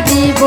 দিব